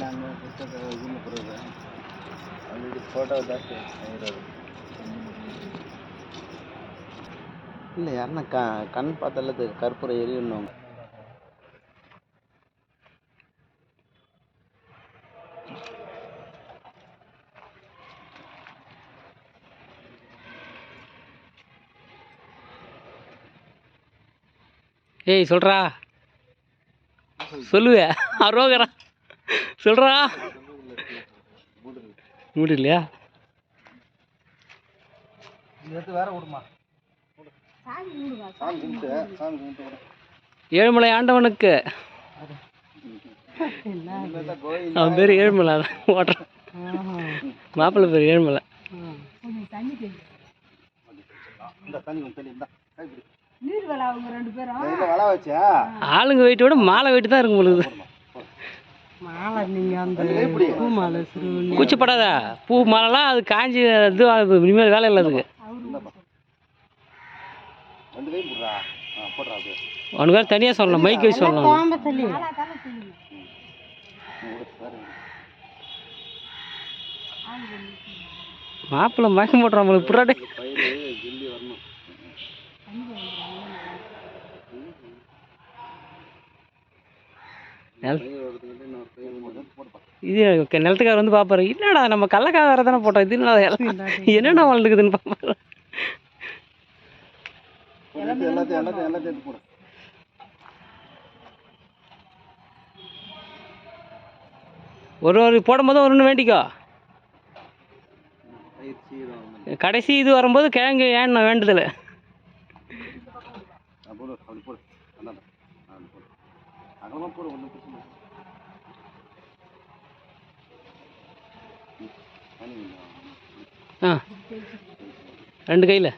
ನಾನು ಪುಸ್ತಕ ಇದನ್ನು ಬರೋದು ಅಲ್ಲಿ ಫೋಟೋ ಜಾಸ್ತಿ ಇರೋದು இல்லை யாருன்னா க கண் பார்த்தால இது கற்பூரம் எரியணும் ஏய் சொல்கிறா சொல்லுவே அரோகரா சொல்கிறா சாமி கும்பிட்டு விடு ஏழுமலை ஆண்டவனுக்கு. அவன் பேர் ஏழுமலை அதான் ஓட்டுறான் மாப்பிள்ளை பேர் ஏழுமலை. இந்த தண்ணி கொஞ்சம் தண்ணி இந்த கை பிடி நீர் வேலை அவங்க ரெண்டு பேரும் கையில் வள வச்சா? ஆளுங்க வெயிட்டை விட மாலை வெயிட்டு தான் இருக்கும் பொழுது. மாலை நீங்க அந்த ரெண்டு கை பிடி பூ மாலை சிறு கூச்சப்படாத. பூ மாலைலாம் அது காஞ்சி இது அது இனிமேல் வேலை இல்லை அதுக்கு. இந்தாப்பா ரெண்டு கை போடுறா ஆ போடுறா அப்படியே அவனுக்கு வேறு தனியாக சொல்லணும் மைக் வச்சு சொல்லணும். மாப்பிள்ளை மயக்கம் போட்டுறான் நம்மளுக்கு புறாடே இது நிலத்துக்காரர் வந்து பார்ப்பாரு என்னடா நம்ம கடலக்காய் வேறு தானே போட்டோம் இது என்னென்ன வளர்ந்துக்குதுன்னு பார்ப்பாரு ஒரு ஒரு போடும்போது ஒரு ஒன்று வேண்டிக்கோ. கடைசி இது வரும்போது கிழங்கு ஏன் நான் வேண்டுதல் ஆ, போடு அப்படி போடு அந்தாண்ட ஆ, அப்படி போடு அகலமாக போடு ஒன்றும் பிரச்சனை. ஆ. ரெண்டு கையில்.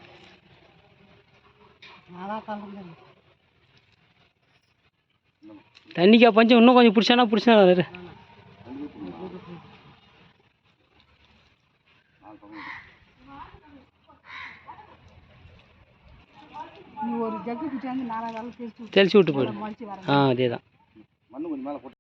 தண்ணிக்கா பஞ்சம் இன்னும் கொஞ்சம் பிடிச்சானா பிடிச்சா தேய்ச்சி தெளிச்சு விட்டு போயிடு. முடிச்சு வர ஆ அதே தான் மண்ணு கொஞ்சம் மேலே போட்டு